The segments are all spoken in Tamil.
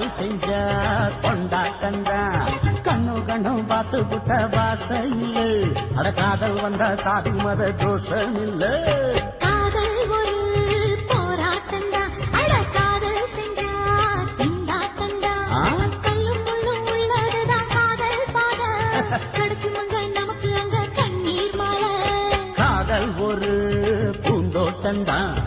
பால் செஞ்சா கொண்டா கண்டா கண்ணு கண்ணும் பார்த்து புட்ட வாசம் இல்லை. அட காதல் வந்தா சாதி மத தோஷம் இல்லை. காதல் ஒரு பூந்தோட்டம் தான்.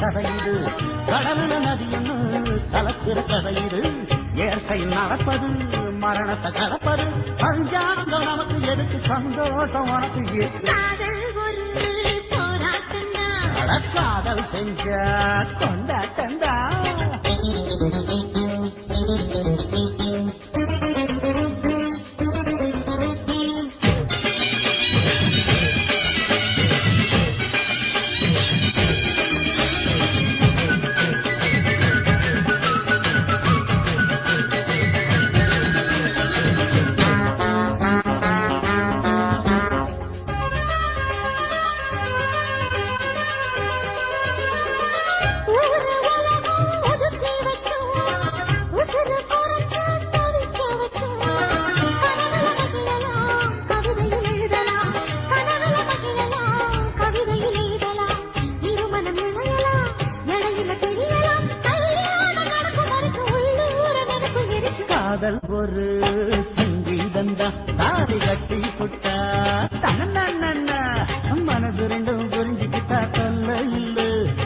கதையுது கடல நதின்னு கலக்கிற கதையுது இயற்கை நடப்பது மரணத்தை கலப்பது பஞ்சாங்கம் நமக்கு எதுக்கு சந்தோஷம் உனக்கு காதல் செஞ்ச கொண்டாட்டந்தா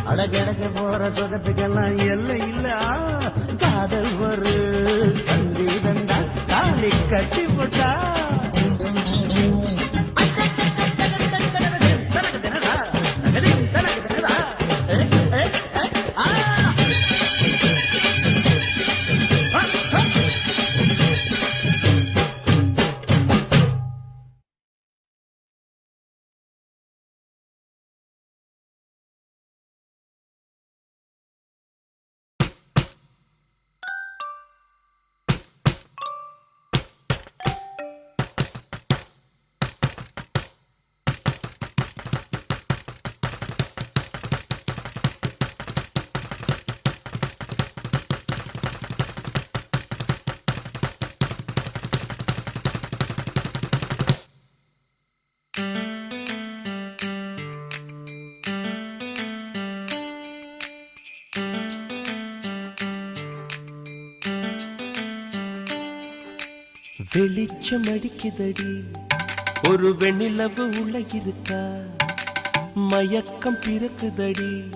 அடகடக்க போற சொகத்துக்கெல்லாம் எல்லை இல்ல. காதல் ஒரு சங்கீதம் தான் தாலி கட்டி போட்டா. வெளிச்சம் அடிக்குதடி ஒரு வெண்ணிலவு உள்ள இருக்கா மயக்கம் பிறக்குதடி.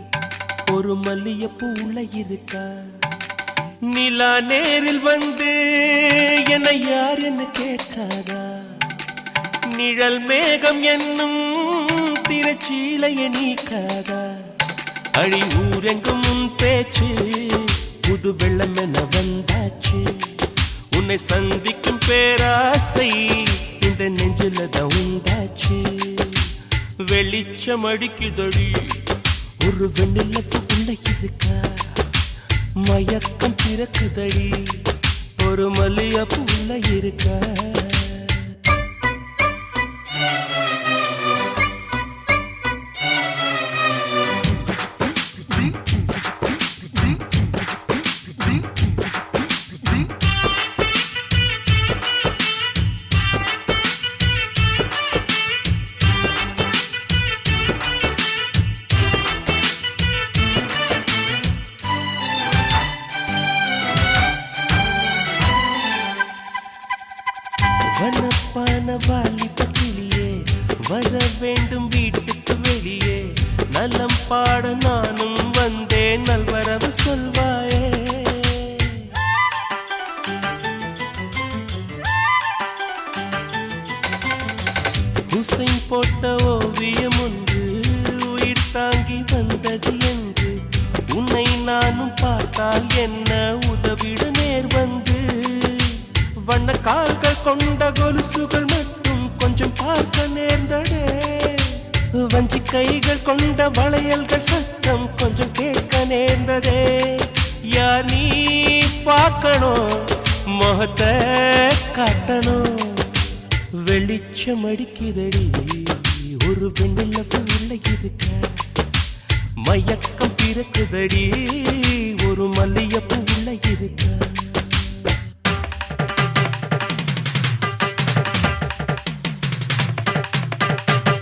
ஒரு மல்லியப்பூ உள்ள இருக்கா நிலா நேரில் வந்து என்னை யார் என்ன கேட்டாரா? நிழல் மேகம் என்னும் திரச்சீலைய நீக்காதா? அழி ஊரெங்கும் பேச்சு புது வெள்ளம் என வந்தாச்சு. உன்னை சந்திக்கும் பேராசை இந்த நெஞ்சில தான் உண்டாச்சு. வெளிச்சம் அடிக்குதொழி ஒரு வெண்ணிலப்பு இருக்கா மயக்கம் பிறக்குதழி ஒரு மல்லியப்பு உள்ள இருக்கா. உயிர் வந்தது என்று. உன்னை நானும் பார்த்தால் என்ன உதவிட நேர் வந்து. வண்ண கால்கள் கொண்ட கொலுசுகள் மட்டும் கொஞ்சம் பார்க்க நேர்ந்ததே. வஞ்சி கைகள் கொண்ட வளையல்கள் சத்தம் கொஞ்சம் கேட்க நேர்ந்ததே. யார் நீ பார்க்கணும்? முகத்தை காட்டணும். வெளிச்சம் அடிக்குதடி. ஒரு பெண்ணில் இல்லை இருக்க மயக்கம் பிறக்குதடி. ஒரு மல்லியப்பு உள்ள இருக்க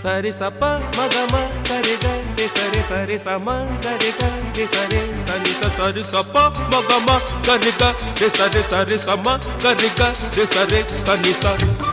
சரி சப்ப மகம கரிக கண்டி சரி சரி சம கரிக கண்டி சரி சரி சரி சப்ப மகம கரிக கண்டி சரி சரி சம கரிக கண்டி சரி சனி ச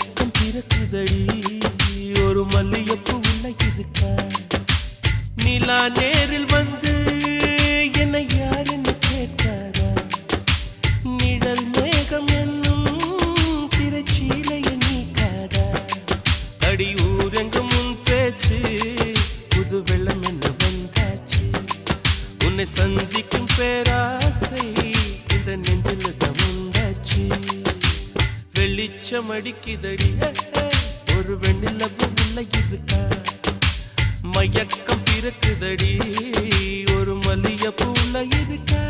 இலக்கம் பிறக்குதடி ஒரு மல்லியப்பு உன்னை இருக்க நிலா நேரில் வந்து என்னை யார் என்று கேட்டாரா நிழல் மேகம் என்னும் திரைச்சீலையை நீக்காதா. அடி ஊரெங்கும் முன் பேச்சு புது வெள்ளம் என்ன வந்தாச்சு? உன்னை சந்திக்கும் பேராசை வெளிச்சம் அடிக்குதடி ஒரு வெண்ணிலவும் இல்லை இருக்கா மயக்கம் பிறக்குதடி. ஒரு மல்லியப்பூ உள்ள இருக்கா